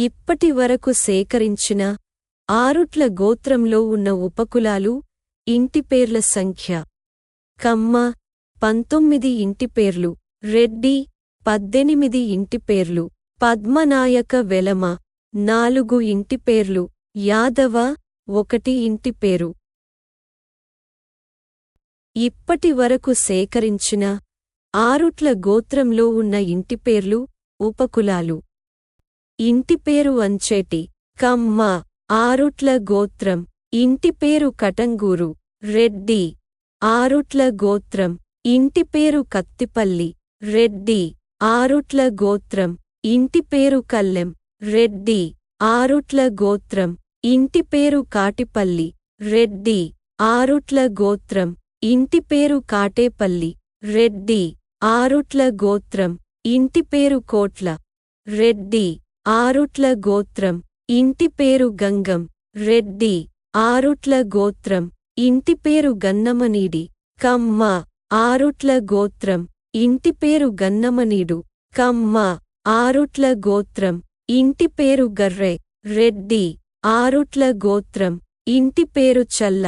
ఇప్పటి వరకు సేకరించిన ఆరుట్ల గోత్రంలో ఉన్న ఉపకులాలు ఇంటిపేర్ల సంఖ్య. కమ్మ పంతొమ్మిది ఇంటిపేర్లు రెడ్డి పద్దెనిమిది ఇంటిపేర్లు పద్మనాయక వెలమ నాలుగు ఇంటిపేర్లు యాదవ ఒకటి ఇంటిపేరు ఇప్పటి వరకు సేకరించిన ఆరుట్ల గోత్రంలో ఉన్న ఇంటిపేర్లు ఉపకులాలు. ఇంటిపేరు వంచేటి కమ్మ ఆరుట్ల గోత్రం. ఇంటిపేరు కటంగూరు. రెడ్డి ఆరుట్ల గోత్రం. ఇంటిపేరు కత్తిపల్లి. రెడ్డి ఆరుట్ల గోత్రం. ఇంటిపేరు కల్లెం. రెడ్డి ఆరుట్ల గోత్రం. ఇంటిపేరు కాటిపల్లి. రెడ్డి ఆరుట్ల గోత్రం. ఇంటిపేరు కాటేపల్లి. రెడ్డి ఆరుట్ల గోత్రం. ఇంటిపేరు కోట్ల. రెడ్డి ఆరుట్ల గోత్రం ఇంటిపేరు గంగం రెడ్డి ఆరుట్ల గోత్రం ఇంటిపేరు గన్నమనీడి కమ్మ ఆరుట్ల గోత్రం ఇంటిపేరు గన్నమనీడు కమ్మ ఆరుట్ల గోత్రం ఇంటిపేరు గర్రె రెడ్డి ఆరుట్ల గోత్రం ఇంటిపేరు చల్ల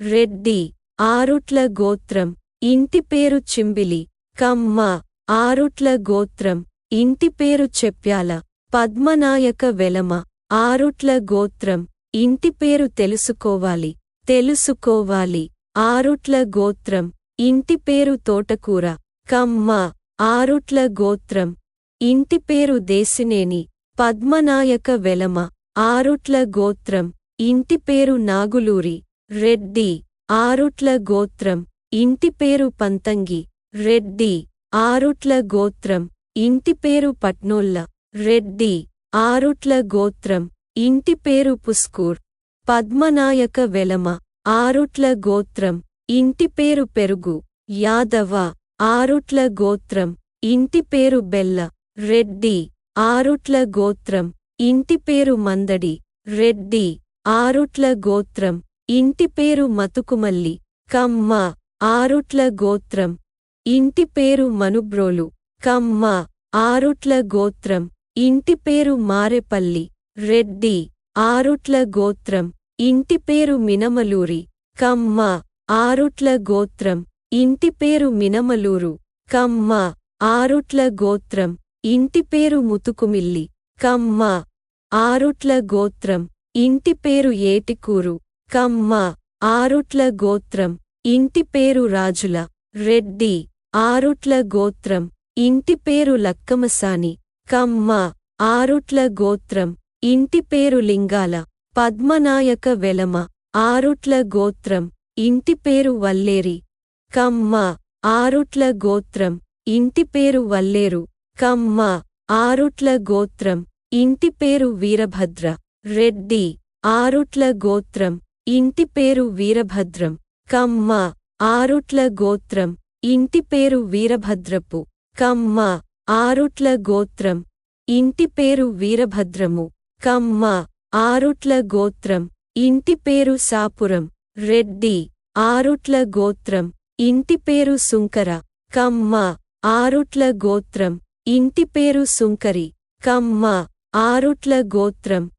రెడ్డి ఆరుట్ల గోత్రం ఇంటిపేరు చింబిలి కమ్మ ఆరుట్ల గోత్రం ఇంటిపేరు చెప్ప్యాల పద్మనాయక వెలమ ఆరుట్ల గోత్రం ఇంటి పేరు తెలుసుకోవాలి తెలుసుకోవాలి ఆరుట్ల గోత్రం ఇంటి పేరు తోటకూర కమ్మ ఆరుట్ల గోత్రం ఇంటి పేరు దేశినేని పద్మనాయక వెలమ ఆరుట్ల గోత్రం ఇంటి పేరు నాగులూరి రెడ్డి ఆరుట్ల గోత్రం ఇంటి పేరు పంతంగి రెడ్డి ఆరుట్ల గోత్రం ఇంటి పేరు పట్నోల్ల రెడ్డి ఆరుట్ల గోత్రం ఇంటి పేరు పుస్కూర్. పద్మనాయక వెలమ ఆరుట్ల గోత్రం ఇంటి పేరు పెరుగు. యాదవ ఆరుట్ల గోత్రం ఇంటి పేరు బెల్ల. రెడ్డి ఆరుట్ల గోత్రం ఇంటి పేరు మందడి. రెడ్డి ఆరుట్ల గోత్రం ఇంటి పేరు మతుకుమల్లి. కమ్మ ఆరుట్ల గోత్రం ఇంటి పేరు మనుబ్రోలు. కమ్మ ఆరుట్ల గోత్రం ఇంటిపేరు మారెపల్లి రెడ్డి ఆరుట్ల గోత్రం ఇంటిపేరు మినమలూరి కమ్మ ఆరుట్ల గోత్రం ఇంటిపేరు మినమలూరు కమ్మ ఆరుట్ల గోత్రం ఇంటిపేరు ముతుకుమిల్లి కమ్మ ఆరుట్ల గోత్రం ఇంటిపేరు ఏటికూరు కమ్మ ఆరుట్ల గోత్రం ఇంటిపేరు రాజుల రెడ్డి ఆరుట్ల గోత్రం ఇంటిపేరు లక్కమసాని కమ్మ ఆరుట్ల గోత్రం ఇంటి పేరు లింగాల పద్మనాయక వెలమ ఆరుట్ల గోత్రం ఇంటి పేరు వల్లేరి. కమ్మ ఆరుట్ల గోత్రం ఇంటి పేరు వల్లేరు. కమ్మ ఆరుట్ల గోత్రం ఇంటి పేరు వీరభద్ర. రెడ్డి ఆరుట్ల గోత్రం ఇంటి పేరు వీరభద్రం. కమ్మ ఆరుట్ల గోత్రం ఇంటి పేరు వీరభద్రపు. కమ్మ ఆరుట్ల గోత్రం. ఇంటి పేరు వీరభద్రము. కమ్మ ఆరుట్ల గోత్రం. ఇంటి పేరు సాపురం. రెడ్డి ఆరుట్ల గోత్రం. ఇంటి పేరు సుంకర. కమ్మ ఆరుట్ల గోత్రం. ఇంటి పేరు సుంకరి. కమ్మ ఆరుట్ల గోత్రం.